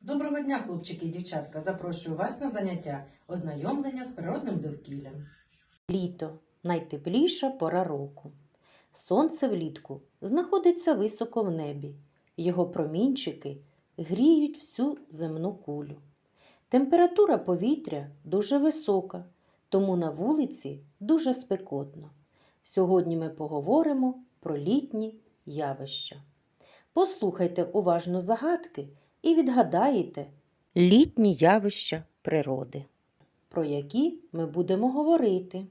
Доброго дня, хлопчики і дівчатка! Запрошую вас на заняття ознайомлення з природним довкіллям. Літо найтепліша пора року. Сонце влітку знаходиться високо в небі. Його промінчики гріють всю земну кулю. Температура повітря дуже висока, тому на вулиці дуже спекотно. Сьогодні ми поговоримо про літні явища. Послухайте уважно загадки і відгадаєте літні явища природи, про які ми будемо говорити.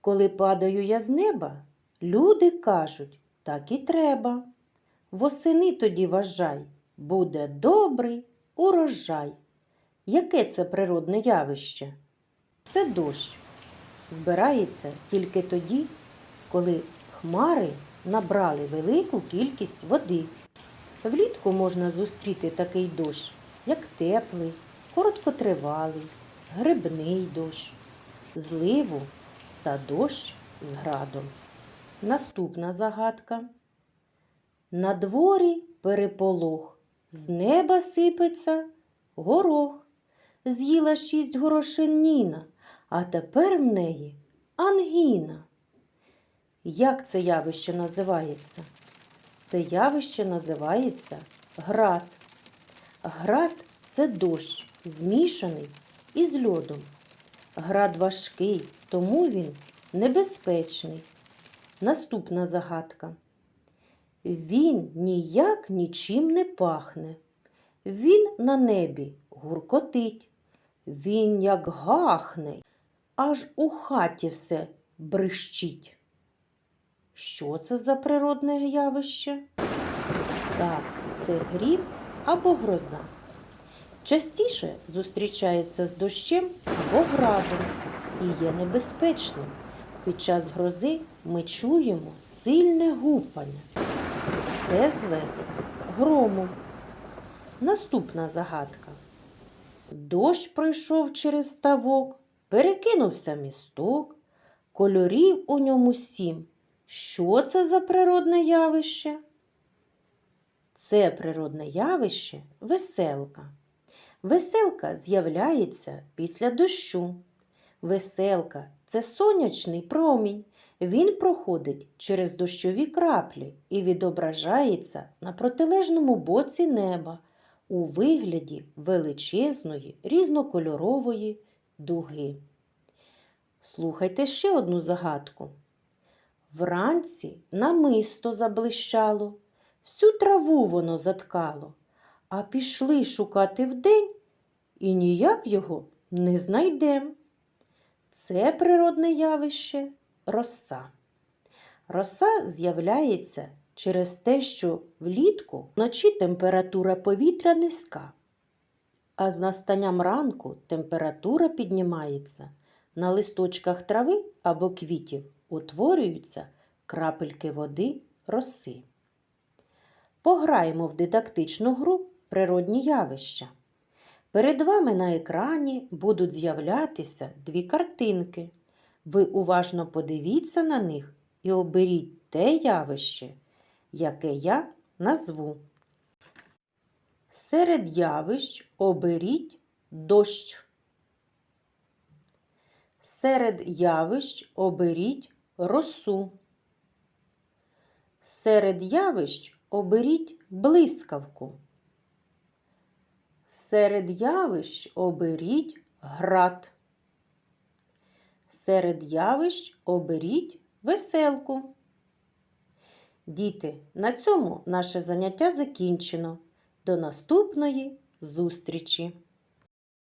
Коли падаю я з неба, люди кажуть, так і треба. Восени тоді вважай, буде добрий урожай. Яке це природне явище? Це дощ. Збирається тільки тоді, коли хмари набрали велику кількість води. Влітку можна зустріти такий дощ, як теплий, короткотривалий, грибний дощ, зливу та дощ з градом. Наступна загадка. На дворі переполох, з неба сипеться горох. З'їла шість горошин Ніна, а тепер в неї ангіна. Як це явище називається? Це явище називається град. Град це дощ, змішаний із льодом. Град важкий, тому він небезпечний. Наступна загадка. Він ніяк нічим не пахне. Він на небі гуркотить. Він як гахне, аж у хаті все брищить. Що це за природне явище? Так, це грім або гроза. Частіше зустрічається з дощем або градом і є небезпечним. Під час грози ми чуємо сильне гупання. Це зветься громом. Наступна загадка. Дощ пройшов через ставок, перекинувся місток, кольорів у ньому сім. Що це за природне явище? Це природне явище веселка. Веселка з'являється після дощу. Веселка це сонячний промінь. Він проходить через дощові краплі і відображається на протилежному боці неба у вигляді величезної різнокольорової дуги. Слухайте ще одну загадку. Вранці намисто заблищало, всю траву воно заткало, а пішли шукати вдень і ніяк його не знайдем. Це природне явище роса. Роса з'являється через те, що влітку вночі температура повітря низька, а з настанням ранку температура піднімається. На листочках трави або квітів утворюються крапельки води роси. Пограємо в дидактичну гру природні явища. Перед вами на екрані будуть з'являтися дві картинки. Ви уважно подивіться на них і оберіть те явище, яке я назву. Серед явищ оберіть дощ. Серед явищ оберіть росу. Серед явищ оберіть блискавку. Серед явищ оберіть град. Серед явищ оберіть веселку. Діти, на цьому наше заняття закінчено. До наступної зустрічі!